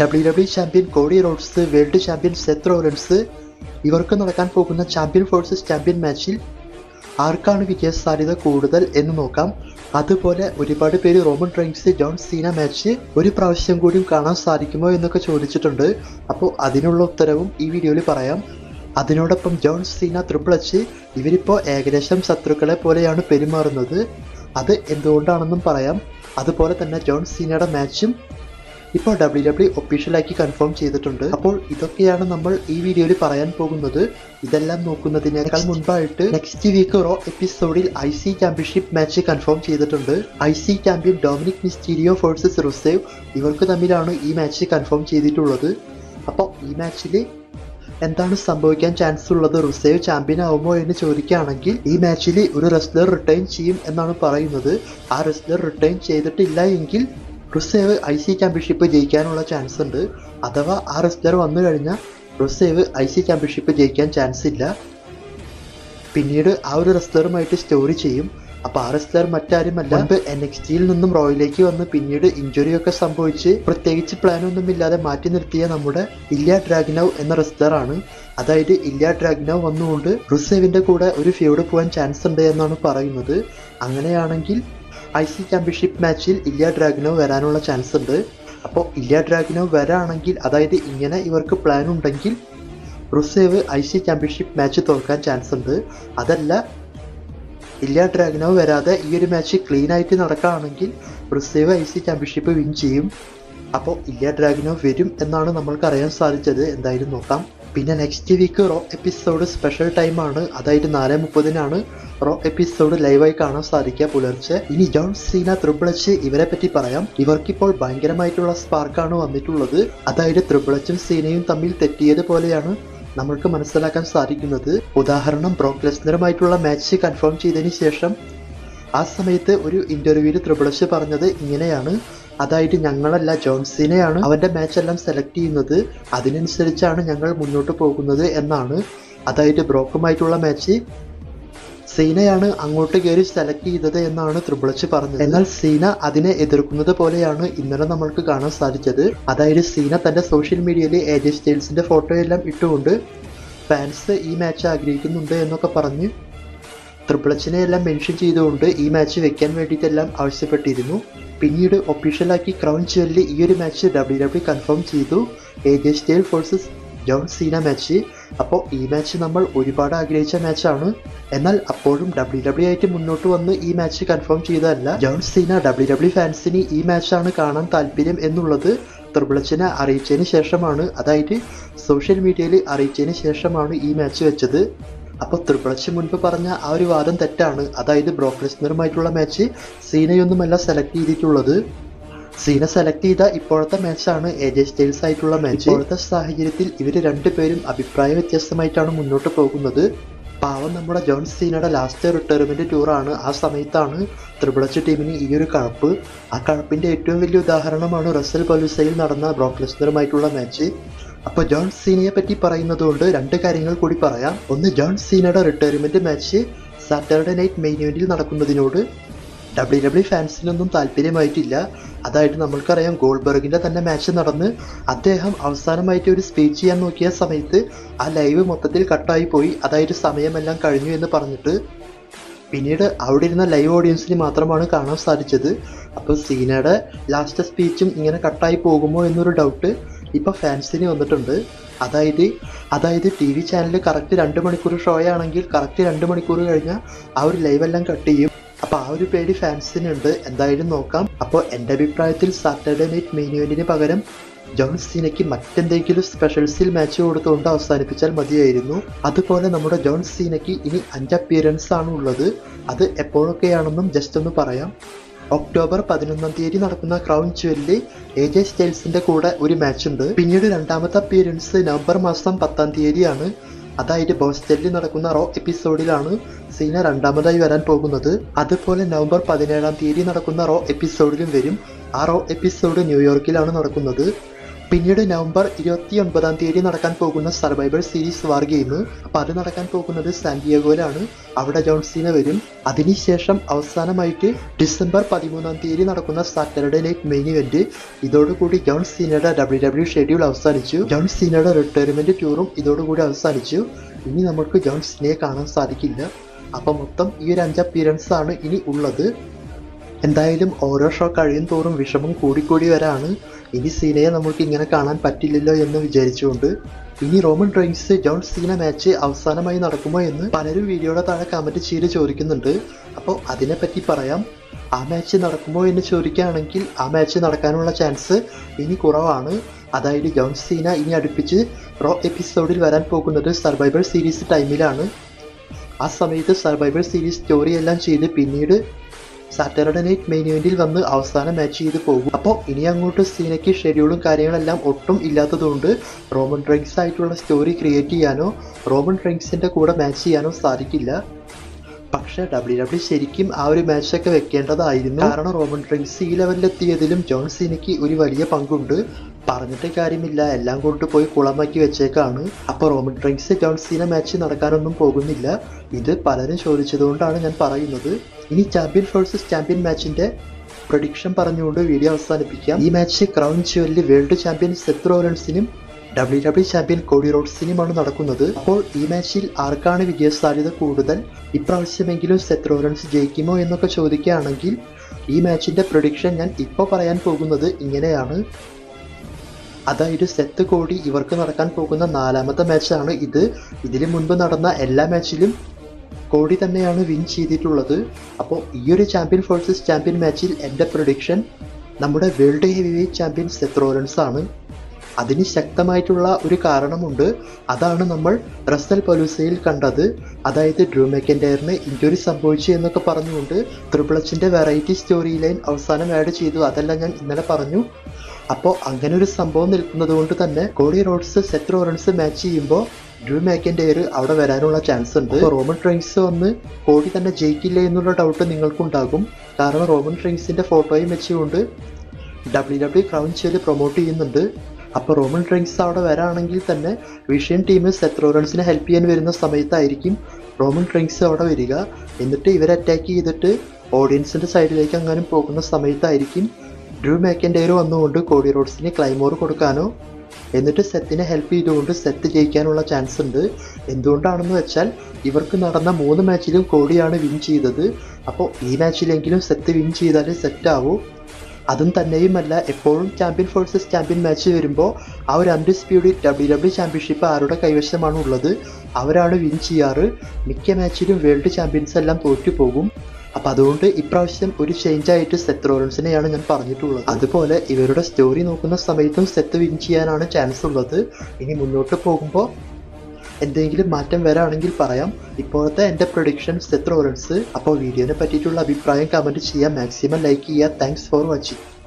W W champion Cody Rhodes world champion Seth Rollins ഇവർക്ക് നടക്കാൻ പോകുന്ന ചാമ്പ്യൻ ഫോഴ്സസ് ചാമ്പ്യൻ മാച്ചിൽ ആർക്കാണ് വിജയ സാധ്യത കൂടുതൽ എന്ന് നോക്കാം. അതുപോലെ ഒരുപാട് പേര് Roman Reigns John Cena match ഒരു പ്രാവശ്യം കൂടിയും കാണാൻ സാധിക്കുമോ എന്നൊക്കെ ചോദിച്ചിട്ടുണ്ട്. അപ്പോൾ അതിനുള്ള ഉത്തരവും ഈ വീഡിയോയിൽ പറയാം. അതിനോടൊപ്പം ജോൺ സീന ത്രിപ്പിൾ എച്ച് ഇവരിപ്പോൾ ഏകദേശം ശത്രുക്കളെ പോലെയാണ് പെരുമാറുന്നത്. അത് എന്തുകൊണ്ടാണെന്നും പറയാം. അതുപോലെ തന്നെ ജോൺ സീനയുടെ മാച്ചും ഇപ്പോൾ ഡബ്ല്യു ഡബ്ല്യു ഒഫീഷ്യലാക്കി കൺഫേം ചെയ്തിട്ടുണ്ട്. അപ്പോൾ ഇതൊക്കെയാണ് നമ്മൾ ഈ വീഡിയോയിൽ പറയാൻ പോകുന്നത്. ഇതെല്ലാം നോക്കുന്നതിനേക്കാൾ മുൻപായിട്ട് നെക്സ്റ്റ് വീക്ക് റോ എപ്പിസോഡിൽ I C championship match confirm ചെയ്തിട്ടുണ്ട്. I C champion Dominik Mysterio versus Rusev ഇവർക്ക് തമ്മിലാണ് ഈ മാച്ച് കൺഫേം ചെയ്തിട്ടുള്ളത്. അപ്പോൾ ഈ മാച്ചിൽ എന്താണ് സംഭവിക്കാൻ ചാൻസ് ഉള്ളത്? റുസേവ് ചാമ്പ്യൻ ആവുമോ എന്ന് ചോദിക്കുകയാണെങ്കിൽ ഈ മാച്ചിൽ ഒരു റെസ്ലർ റിട്ടേൺ ചെയ്യും എന്നാണ് പറയുന്നത്. ആ റെസ്ലർ റിട്ടേൺ ചെയ്തിട്ടില്ല എങ്കിൽ റുസേവ് ഐ സി ചാമ്പ്യൻഷിപ്പ് ജയിക്കാനുള്ള ചാൻസ് ഉണ്ട്. അഥവാ ആ റെസ്ലർ വന്നു കഴിഞ്ഞാൽ റുസേവ് ഐ സി ചാമ്പ്യൻഷിപ്പ് ജയിക്കാൻ ചാൻസ് ഇല്ല. പിന്നീട് ആ ഒരു റെസ്ലറുമായിട്ട് സ്റ്റോറി ചെയ്യും. അപ്പോൾ ആ റെസ്ലർ മറ്റാരുമല്ല എൻ എക്സ് ടിയിൽ നിന്നും റോയിലേക്ക് വന്ന് പിന്നീട് ഇഞ്ചുറി ഒക്കെ സംഭവിച്ച് പ്രത്യേകിച്ച് പ്ലാൻ ഒന്നും ഇല്ലാതെ മാറ്റി നിർത്തിയ നമ്മുടെ ഇല്യ ഡ്രാഗ്നവ് എന്ന റെസ്ലറാണ് അതായത് ഇല്യ ഡ്രാഗ്നവ് വന്നുകൊണ്ട് റുസേവിന്റെ കൂടെ ഒരു ഫ്യൂഡ് പോകാൻ ചാൻസ് ഉണ്ട് എന്നാണ് പറയുന്നത്. അങ്ങനെയാണെങ്കിൽ ഐ സി ചാമ്പ്യൻഷിപ്പ് മാച്ചിൽ ഇല്യ ഡ്രാഗനോ വരാനുള്ള ചാൻസ് ഉണ്ട്. അപ്പോൾ ഇല്യ ഡ്രാഗനോ വരാണെങ്കിൽ അതായത് ഇങ്ങനെ ഇവർക്ക് പ്ലാൻ ഉണ്ടെങ്കിൽ Rusev I C championship match തോൽക്കാൻ ചാൻസ് ഉണ്ട്. അതല്ല ഇല്ല ഡ്രാഗനോ വരാതെ ഈ ഒരു മാച്ച് ക്ലീൻ ആയിട്ട് നടക്കുകയാണെങ്കിൽ Rusev I C championship win ചെയ്യും. അപ്പോൾ ഇല്ല ഡ്രാഗനോ വരും എന്നാണ് നമ്മൾക്ക് അറിയാൻ സാധിച്ചത്. എന്തായാലും നോക്കാം. പിന്നെ next week Raw episode special ടൈമാണ് അതായത് നാല് മുപ്പതിനാണ് റോ എപ്പിസോഡ് ലൈവായി കാണാൻ സാധിക്കുക പുലർച്ചെ. ഇനി ജോൺ സീന ത്രിബിളച്ച് ഇവരെ പറ്റി പറയാം. ഇവർക്കിപ്പോൾ ഭയങ്കരമായിട്ടുള്ള സ്പാർക്കാണ് വന്നിട്ടുള്ളത്. അതായത് ത്രിബിളച്ചും സീനയും തമ്മിൽ തെറ്റിയത് പോലെയാണ് നമ്മൾക്ക് മനസ്സിലാക്കാൻ സാധിക്കുന്നത്. ഉദാഹരണം ബ്രോക്ക് ലെസ്നറുമായിട്ടുള്ള മാച്ച് കൺഫേം ചെയ്തതിന് ശേഷം ആ സമയത്ത് ഒരു ഇന്റർവ്യൂവിൽ ത്രിബിളച്ച് പറഞ്ഞത് ഇങ്ങനെയാണ്. അതായത് ഞങ്ങളല്ല ജോൺസിനെയാണ് അവന്റെ മാച്ച് എല്ലാം സെലക്ട് ചെയ്യുന്നത്. അതിനനുസരിച്ചാണ് ഞങ്ങൾ മുന്നോട്ട് പോകുന്നത് എന്നാണ് അതായത് ബ്രോക്കുമായിട്ടുള്ള മാച്ച് സീനയാണ് അങ്ങോട്ട് കയറി സെലക്ട് ചെയ്തത് എന്നാണ് ത്രിപുളച്ച് പറഞ്ഞത്. എന്നാൽ സീന അതിനെ എതിർക്കുന്നത് പോലെയാണ് ഇന്നലെ നമ്മൾക്ക് കാണാൻ സാധിച്ചത്. അതായത് സീന തന്റെ സോഷ്യൽ മീഡിയയിൽ ഏജ് സ്റ്റൈൽസിന്റെ ഫോട്ടോ എല്ലാം ഇട്ടുകൊണ്ട് ഫാൻസ് ഈ മാച്ച് ആഗ്രഹിക്കുന്നുണ്ട് എന്നൊക്കെ പറഞ്ഞ് ത്രിബിളച്ചിനെ എല്ലാം മെൻഷൻ ചെയ്തുകൊണ്ട് ഈ മാച്ച് വെക്കാൻ വേണ്ടിയിട്ടെല്ലാം ആവശ്യപ്പെട്ടിരുന്നു. പിന്നീട് ഒഫീഷ്യലാക്കി ക്രൗൺ ജ്വല്ലി ഈ ഒരു മാച്ച് ഡബ്ല്യു ഡബ്ല്യു കൺഫേം ചെയ്തു. A J Styles versus John Cena match അപ്പോൾ ഈ മാച്ച് നമ്മൾ ഒരുപാട് ആഗ്രഹിച്ച മാച്ചാണ് എന്നാൽ അപ്പോഴും ഡബ്ല്യു ഡബ്ല്യു ആയിട്ട് മുന്നോട്ട് വന്ന് ഈ മാച്ച് കൺഫേം ചെയ്തതല്ല. ജോൺ സീന ഡബ്ല്യു ഡബ്ല്യു ഫാൻസിന് ഈ മാച്ചാണ് കാണാൻ താല്പര്യം എന്നുള്ളത് ത്രിപുളച്ചിനെ അറിയിച്ചതിന് ശേഷമാണ്. അതായത് സോഷ്യൽ മീഡിയയിൽ അറിയിച്ചതിന് ശേഷമാണ് ഈ മാച്ച് വെച്ചത്. അപ്പോൾ ത്രിപിളച്ച് മുൻപ് പറഞ്ഞ ആ ഒരു വാദം തെറ്റാണ്. അതായത് ബ്രോക്ക് ലെസ്നറുമായിട്ടുള്ള മാച്ച് സീനയൊന്നുമല്ല സെലക്ട് ചെയ്തിട്ടുള്ളത്. സീന സെലക്ട് ചെയ്ത ഇപ്പോഴത്തെ മാച്ചാണ് എ ജെ സ്റ്റൈൽസ് ആയിട്ടുള്ള മാച്ച് ഇപ്പോഴത്തെ സാഹചര്യത്തിൽ ഇവർ രണ്ടുപേരും അഭിപ്രായ വ്യത്യസ്തമായിട്ടാണ് മുന്നോട്ട് പോകുന്നത്. പാവം നമ്മുടെ ജോൺ സീനയുടെ ലാസ്റ്റ് റിട്ടയർമെന്റ് ടൂറാണ് ആ സമയത്താണ് ത്രിപിളച്ച് ടീമിന് ഈ ഒരു കഴപ്പ്. ആ കഴപ്പിന്റെ ഏറ്റവും വലിയ ഉദാഹരണമാണ് റസൽ പലുസയിൽ നടന്ന ബ്രോക്ക് ലെസ്നറുമായിട്ടുള്ള മാച്ച് അപ്പോൾ ജോൺ സീനയെ പറ്റി പറയുന്നതുകൊണ്ട് രണ്ട് കാര്യങ്ങൾ കൂടി പറയാം. ഒന്ന് John സീനയുടെ retirement match Saturday night main ഇവന്റിൽ നടക്കുന്നതിനോട് ഡബ്ല്യു ഡബ്ല്യു ഫാൻസിനൊന്നും താല്പര്യമായിട്ടില്ല. അതായത് നമ്മൾക്കറിയാം ഗോൾബർഗിന്റെ തന്നെ മാച്ച് നടന്ന് അദ്ദേഹം അവസാനമായിട്ട് ഒരു സ്പീച്ച് ചെയ്യാൻ നോക്കിയ സമയത്ത് ആ ലൈവ് മൊത്തത്തിൽ കട്ടായി പോയി. അതായത് സമയമെല്ലാം കഴിഞ്ഞു എന്ന് പറഞ്ഞിട്ട് പിന്നീട് അവിടെ ഇരുന്ന ലൈവ് ഓഡിയൻസിന് മാത്രമാണ് കാണാൻ സാധിച്ചത്. അപ്പോൾ സീനയുടെ ലാസ്റ്റ് സ്പീച്ചും ഇങ്ങനെ കട്ടായി പോകുമോ എന്നൊരു ഡൗട്ട് ഇപ്പോൾ ഫാൻസിന് വന്നിട്ടുണ്ട്. അതായത് അതായത് ടി വി ചാനൽ കറക്റ്റ് രണ്ട് മണിക്കൂർ ഷോ ആണെങ്കിൽ കറക്റ്റ് രണ്ട് മണിക്കൂർ കഴിഞ്ഞാൽ ആ ഒരു ലൈവ് എല്ലാം കട്ട് ചെയ്യും. അപ്പോൾ ആ ഒരു പേടി ഫാൻസിനുണ്ട് എന്തായാലും നോക്കാം. അപ്പോൾ എന്റെ അഭിപ്രായത്തിൽ സാറ്റർഡേ നൈറ്റ് ഇവന്റിന് പകരം ജോൺ സീനയ്ക്ക് മറ്റെന്തെങ്കിലും സ്പെഷ്യൽസിൽ മാച്ച് കൊടുത്തുകൊണ്ട് അവസാനിപ്പിച്ചാൽ മതിയായിരുന്നു. അതുപോലെ നമ്മുടെ ജോൺ സീനയ്ക്ക് ഇനി അഞ്ച് അപ്പിയറൻസ് ആണ് ഉള്ളത്. അത് എപ്പോഴൊക്കെയാണെന്നും ജസ്റ്റ് ഒന്ന് പറയാം. ഒക്ടോബർ പതിനൊന്നാം തീയതി നടക്കുന്ന ക്രൗൺ ജുവലിൽ എ ജെ സ്റ്റൈൽസിന്റെ കൂടെ ഒരു മാച്ച് ഉണ്ട്. പിന്നീട് രണ്ടാമത്തെ അപ്പിയറൻസ് നവംബർ മാസം പത്താം തീയതിയാണ്. അതായത് ബോസ്റ്റലിൽ നടക്കുന്ന റോ എപ്പിസോഡിലാണ് സീന രണ്ടാമതായി വരാൻ പോകുന്നത്. അതുപോലെ നവംബർ പതിനേഴാം തീയതി നടക്കുന്ന റോ എപ്പിസോഡിലും വരും. ആ റോ എപ്പിസോഡ് ന്യൂയോർക്കിലാണ് നടക്കുന്നത്. പിന്നീട് നവംബർ ഇരുപത്തി ഒൻപതാം തീയതി നടക്കാൻ പോകുന്ന സർവൈവർ സീരീസ് വാർ ഗെയിം അപ്പം അത് നടക്കാൻ പോകുന്നത് സാന്റിയാഗോയിലാണ് അവിടെ ജോൺസീന വരും. അതിനുശേഷം അവസാനമായിട്ട് ഡിസംബർ പതിമൂന്നാം തീയതി നടക്കുന്ന സാറ്റർഡേ നൈറ്റ് മെയിൻ ഇവന്റ് ഇതോടുകൂടി ജോൺ സീനയുടെ ഡബ്ല്യു ഡബ്ല്യു ഷെഡ്യൂൾ അവസാനിച്ചു. ജോൺ സീനയുടെ റിട്ടയർമെന്റ് ടൂറും ഇതോടുകൂടി അവസാനിച്ചു. ഇനി നമുക്ക് ജോൺ സീനയെ കാണാൻ സാധിക്കില്ല. അപ്പം മൊത്തം ഈ ഒരു അഞ്ച് അപ്പിയറൻസ് ആണ് ഇനി ഉള്ളത്. എന്തായാലും ഓരോ ഷോ കഴിയും തോറും വിഷമം കൂടിക്കൂടി വരാണ്. ഇനി സീനയെ നമുക്ക് ഇങ്ങനെ കാണാൻ പറ്റില്ലല്ലോ എന്ന് വിചാരിച്ചുകൊണ്ട് ഇനി Roman Reigns John Cena match അവസാനമായി നടക്കുമോ എന്ന് പലരും വീഡിയോയുടെ താഴെ കമന്റ് ചെയ്ത് ചോദിക്കുന്നുണ്ട്. അപ്പോൾ അതിനെപ്പറ്റി പറയാം. ആ മാച്ച് നടക്കുമോ എന്ന് ചോദിക്കുകയാണെങ്കിൽ ആ മാച്ച് നടക്കാനുള്ള ചാൻസ് ഇനി കുറവാണ്. അതായത് ജോൺ സീന ഇനി അടുപ്പിച്ച് റോ എപ്പിസോഡിൽ വരാൻ പോകുന്നത് സർവൈവർ സീരീസ് ടൈമിലാണ് ആ സമയത്ത് സർവൈവർ സീരീസ് സ്റ്റോറി എല്ലാം ചെയ്ത് പിന്നീട് സാറ്റർഡേ നൈറ്റ് മെയിൻ ഇവന്റിൽ വന്ന് അവസാന മാച്ച് ചെയ്ത് പോകും. അപ്പോൾ ഇനി അങ്ങോട്ട് സീനയ്ക്ക് ഷെഡ്യൂളും കാര്യങ്ങളെല്ലാം ഒട്ടും ഇല്ലാത്തതുകൊണ്ട് റോമൻ ഡ്രിങ്ക്സ് ആയിട്ടുള്ള സ്റ്റോറി ക്രിയേറ്റ് ചെയ്യാനോ റോമൻ ഡ്രിങ്ക്സിന്റെ കൂടെ മാച്ച് ചെയ്യാനോ സാധിക്കില്ല. പക്ഷേ ഡബ്ല്യു ഡബ്ല്യു ശരിക്കും ആ ഒരു മാച്ചൊക്കെ വെക്കേണ്ടതായിരുന്നു. കാരണം റോമൻ ഡ്രിങ്ക്സ് ഈ ലെവലിലെത്തിയതിലും ജോൺ സീനയ്ക്ക് ഒരു വലിയ പങ്കുണ്ട്. പറഞ്ഞിട്ട് കാര്യമില്ല. എല്ലാം കൊണ്ട് പോയി കുളമാക്കി വെച്ചേക്കാണ്. അപ്പോൾ റോമൻ ഡ്രിങ്ക്സ് ജോൺ സീന മാച്ച് നടക്കാനൊന്നും പോകുന്നില്ല. ഇത് പലരും ചോദിച്ചതുകൊണ്ടാണ് ഞാൻ പറയുന്നത്. ഇനി ചാമ്പ്യൻ ഫോഴ്സസ് ചാമ്പ്യൻ മാച്ചിന്റെ പ്രൊഡിക്ഷൻ പറഞ്ഞുകൊണ്ട് വീഡിയോ അവസാനിപ്പിക്കാം. ഈ മാച്ച് ക്രൗൺ ജുവലിൽ വേൾഡ് ചാമ്പ്യൻ സെത്ത് റോലൻസിനും ഡബ്ല്യു ഡബ്ല്യു ചാമ്പ്യൻ കോഡി റോഡ്സിനുമാണ് നടക്കുന്നത്. അപ്പോൾ ഈ മാച്ചിൽ ആർക്കാണ് വിജയ സാധ്യത കൂടുതൽ? ഇപ്രാവശ്യമെങ്കിലും സെത്ത് റോലൻസ് ജയിക്കുമോ എന്നൊക്കെ ചോദിക്കുകയാണെങ്കിൽ ഈ മാച്ചിന്റെ പ്രൊഡിക്ഷൻ ഞാൻ ഇപ്പോൾ പറയാൻ പോകുന്നത് ഇങ്ങനെയാണ്. അതായത് സെത്ത് കോടി ഇവർക്ക് നടക്കാൻ പോകുന്ന നാലാമത്തെ മാച്ചാണ് ഇത്. ഇതിനു മുൻപ് നടന്ന എല്ലാ മാച്ചിലും കോടി തന്നെയാണ് വിൻ ചെയ്തിട്ടുള്ളത്. അപ്പോൾ ഈ ഒരു ചാമ്പ്യൻ ഫോഴ്സസ് ചാമ്പ്യൻ മാച്ചിൽ എന്റെ പ്രൊഡിക്ഷൻ നമ്മുടെ world heavyweight champion Seth Rollins ആണ്. അതിന് ശക്തമായിട്ടുള്ള ഒരു കാരണമുണ്ട്. അതാണ് നമ്മൾ റസൽ പലൂസയിൽ കണ്ടത്. അതായത് ഡ്രൂ മെക്കൻഡയറിന് ഇഞ്ചുറി സംഭവിച്ചു എന്നൊക്കെ പറഞ്ഞുകൊണ്ട് ത്രിപിളച്ചിന്റെ വെറൈറ്റി സ്റ്റോറി ലൈൻ അവസാനം ആഡ് ചെയ്തു. അതെല്ലാം ഞാൻ ഇന്നലെ പറഞ്ഞു. അപ്പോൾ അങ്ങനെ ഒരു സംഭവം നിൽക്കുന്നത് കൊണ്ട് തന്നെ Cody Rhodes Seth Rollins match ചെയ്യുമ്പോൾ ഡ്രൂ ഒരു അവിടെ വരാനുള്ള ചാൻസ് ഉണ്ട്. റോമൻ ട്രെയിൻസ് വന്ന് കോടി തന്നെ ജയിക്കില്ല എന്നുള്ള ഡൗട്ട് നിങ്ങൾക്കുണ്ടാകും. കാരണം റോമൻ ട്രെയിൻസിന്റെ ഫോട്ടോയും വെച്ചുകൊണ്ട് ഡബ്ല്യു ഡബ്ല്യു ക്രൗൺ ചെയ്ത് പ്രൊമോട്ട് ചെയ്യുന്നുണ്ട്. അപ്പോൾ റോമൻ ട്രെയിൻസ് അവിടെ വരാണെങ്കിൽ തന്നെ വിഷ്യൻ ടീം സെത്രോറൻസിനെ ഹെൽപ്പ് ചെയ്യാൻ വരുന്ന സമയത്തായിരിക്കും റോമൻ ട്രെയിൻസ് അവിടെ വരിക. എന്നിട്ട് ഇവരെ അറ്റാക്ക് ചെയ്തിട്ട് ഓഡിയൻസിന്റെ സൈഡിലേക്ക് അങ്ങനെ പോകുന്ന സമയത്തായിരിക്കും ഡ്രൂ മാക്കൻഡെയർ വന്നുകൊണ്ട് കോഡി റോഡ്സിന് ക്ലൈമോർ കൊടുക്കാനോ? എന്നിട്ട് സെത്തിനെ ഹെൽപ്പ് ചെയ്തുകൊണ്ട് സെത്ത് ജയിക്കാനുള്ള ചാൻസ് ഉണ്ട്. എന്തുകൊണ്ടാണെന്ന് വെച്ചാൽ ഇവർക്ക് നടന്ന മൂന്ന് മാച്ചിലും കോഡിയാണ് വിൻ ചെയ്തത്. അപ്പോൾ ഈ മാച്ചിലെങ്കിലും സെത്ത് വിൻ ചെയ്താൽ സെറ്റ് ആവും. അതും തന്നെയുമല്ല എപ്പോഴും ചാമ്പ്യൻ ഫോഴ്സസ് ചാമ്പ്യൻ മാച്ച് വരുമ്പോൾ ആ ഒരു അൺഡിസ്പ്യൂഡ് ഡബ്ല്യു ഡബ്ല്യു ചാമ്പ്യൻഷിപ്പ് ആരുടെ കൈവശമാണ് ഉള്ളത് അവരാണ് വിൻ ചെയ്യാറ്. മിക്ക മാച്ചിലും വേൾഡ് ചാമ്പ്യൻസ് എല്ലാം തോറ്റു പോകും അപ്പം അതുകൊണ്ട് ഇപ്രാവശ്യം ഒരു ചേഞ്ച് ആയിട്ട് സെത്ത് റോളൻസിനെയാണ് ഞാൻ പറഞ്ഞിട്ടുള്ളത്. അതുപോലെ ഇവരുടെ സ്റ്റോറി നോക്കുന്ന സമയത്തും സെത്ത് വിൻ ചെയ്യാനാണ് ചാൻസ് ഉള്ളത്. ഇനി മുന്നോട്ട് പോകുമ്പോൾ എന്തെങ്കിലും മാറ്റം വരാണെങ്കിൽ പറയാം. ഇപ്പോഴത്തെ എന്റെ പ്രൊഡിക്ഷൻ സെത്ത് റോളൻസ് അപ്പോൾ വീഡിയോനെ പറ്റിയിട്ടുള്ള അഭിപ്രായം കമന്റ് ചെയ്യാം. മാക്സിമം ലൈക്ക് ചെയ്യുക. Thanks for watching